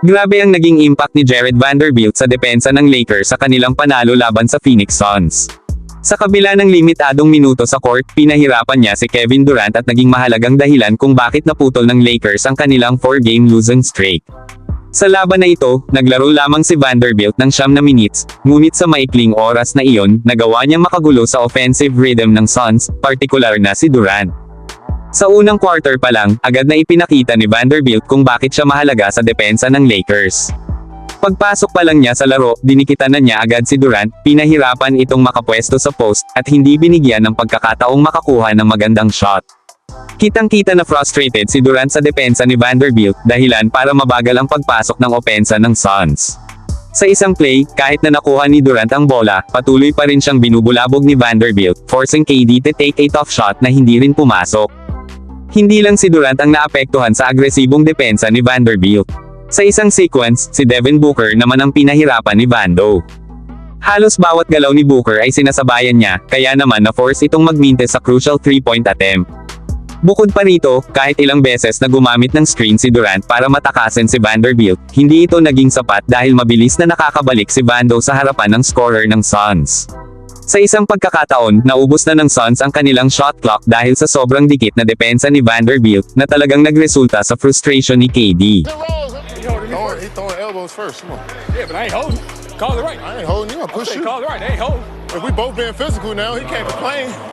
Grabe ang naging impact ni Jared Vanderbilt sa depensa ng Lakers sa kanilang panalo laban sa Phoenix Suns. Sa kabila ng limitadong minuto sa court, pinahirapan niya si Kevin Durant at naging mahalagang dahilan kung bakit naputol ng Lakers ang kanilang 4-game losing streak. Sa laban na ito, naglaro lamang si Vanderbilt ng siyam na minutes, ngunit sa maikling oras na iyon, nagawa niya makagulo sa offensive rhythm ng Suns, partikular na si Durant. Sa unang quarter pa lang, agad na ipinakita ni Vanderbilt kung bakit siya mahalaga sa depensa ng Lakers. Pagpasok pa lang niya sa laro, dinikitan na niya agad si Durant, pinahirapan itong makapwesto sa post, at hindi binigyan ng pagkakataong makakuha ng magandang shot. Kitang-kita na frustrated si Durant sa depensa ni Vanderbilt, dahilan para mabagal ang pagpasok ng opensa ng Suns. Sa isang play, kahit na nakuha ni Durant ang bola, patuloy pa rin siyang binubulabog ni Vanderbilt, forcing KD to take a tough shot na hindi rin pumasok. Hindi lang si Durant ang naapektuhan sa agresibong depensa ni Vanderbilt. Sa isang sequence, si Devin Booker naman ang pinahirapan ni Vando. Halos bawat galaw ni Booker ay sinasabayan niya, kaya naman na-force itong magminte sa crucial three-point attempt. Bukod pa rito, kahit ilang beses na gumamit ng screen si Durant para matakasin si Vanderbilt, hindi ito naging sapat dahil mabilis na nakakabalik si Vando sa harapan ng scorer ng Suns. Sa isang pagkakataon, naubos na ng Suns ang kanilang shot clock dahil sa sobrang dikit na depensa ni Vanderbilt na talagang nagresulta sa frustration ni KD. Call it right. I ain't holding you. I push you. call it right. Ain't holding. If we both being physical now, he can't complain.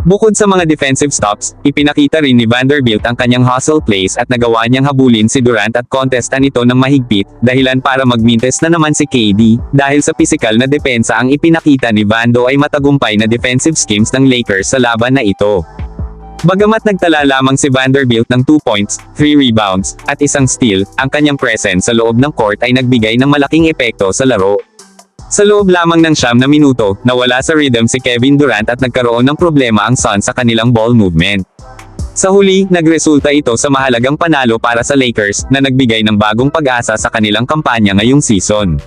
Bukod sa mga defensive stops, ipinakita rin ni Vanderbilt ang kanyang hustle plays at nagawa niyang habulin si Durant at contestan ito ng mahigpit, dahilan para magmintes na naman si KD, dahil sa pisikal na depensa ang ipinakita ni Vando ay matagumpay na defensive schemes ng Lakers sa laban na ito. Bagamat nagtala lamang si Vanderbilt ng 2 points, 3 rebounds, at isang steal, ang kanyang presence sa loob ng court ay nagbigay ng malaking epekto sa laro. Sa loob lamang ng siyam na minuto, nawala sa rhythm si Kevin Durant at nagkaroon ng problema ang Suns sa kanilang ball movement. Sa huli, nagresulta ito sa mahalagang panalo para sa Lakers, na nagbigay ng bagong pag-asa sa kanilang kampanya ngayong season.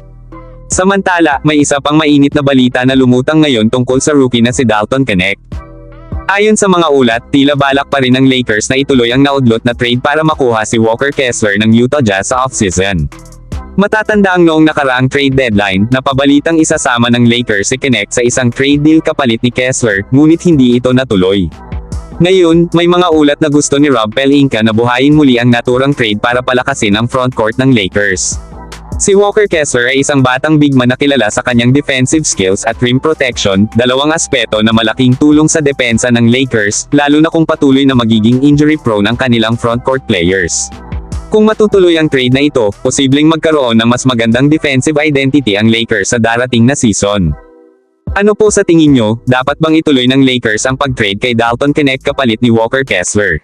Samantala, may isa pang mainit na balita na lumutang ngayon tungkol sa rookie na si Dalton Connect. Ayon sa mga ulat, tila balak pa rin ng Lakers na ituloy ang naudlot na trade para makuha si Walker Kessler ng Utah Jazz sa offseason. Matatanda ang noong nakaraang trade deadline, na pabalitang isasama ng Lakers si Connect sa isang trade deal kapalit ni Kessler, ngunit hindi ito natuloy. Ngayon, may mga ulat na gusto ni Rob Pelinka na buhayin muli ang naturang trade para palakasin ang frontcourt ng Lakers. Si Walker Kessler ay isang batang big man na kilala sa kanyang defensive skills at rim protection, dalawang aspeto na malaking tulong sa depensa ng Lakers, lalo na kung patuloy na magiging injury prone ang kanilang frontcourt players. Kung matutuloy ang trade na ito, posibleng magkaroon ng mas magandang defensive identity ang Lakers sa darating na season. Ano po sa tingin nyo, dapat bang ituloy ng Lakers ang pag-trade kay Dalton Connect kapalit ni Walker Kessler?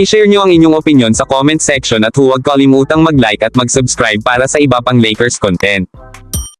I-share nyo ang inyong opinion sa comment section at huwag kalimutang mag-like at mag-subscribe para sa iba pang Lakers content.